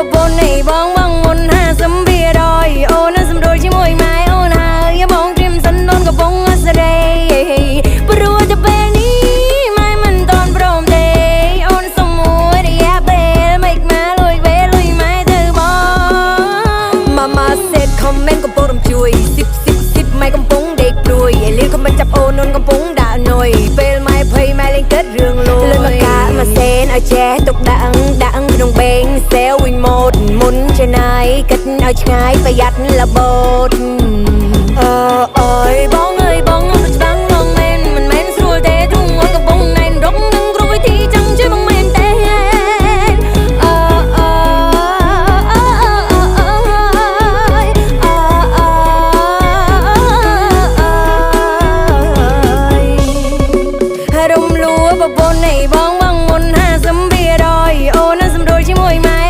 ប្រពន្ធនៃបងបងមុនហាសំភារយអូននឹងសម្រួលជាមួយម៉ែអូនហើយបងត្រៀមសិនដូនកំពុងអសរេព្រោះតែពេលនេះម៉ែមិនតន់ព្រមទេអូនសុំមួយរយៈពេលមិនមកលួយពេលលុយម៉ែទៅបង Mama said comment កំពុងរំជួយស៊ីបស៊ីបស៊ីបម៉ែកំពុងដេកព្រួយអេលីក៏មិនចាប់អូននួនកំពុងដាក់អនុយពេលម៉ែភ័យម៉ែលេងគិតរឿងលួយលុយមកកាមកសេនឲ្យចេះ ផ្សេងវិញម៉ូតមុនចេណៃគិតឲ្យឆ្ងាយប្រយ័ត្នលបោតអើអើយបងអើយបងមិនច្បាំងងមែនមិនមែនស្រួលទេទ្រង់ឲ្យកំពុងណែនរងនឹងគ្រូវិធីចង់ជួយបងមែនទេអើអើអើអើអើអើអើរំលួប្រពន្ធនៃបង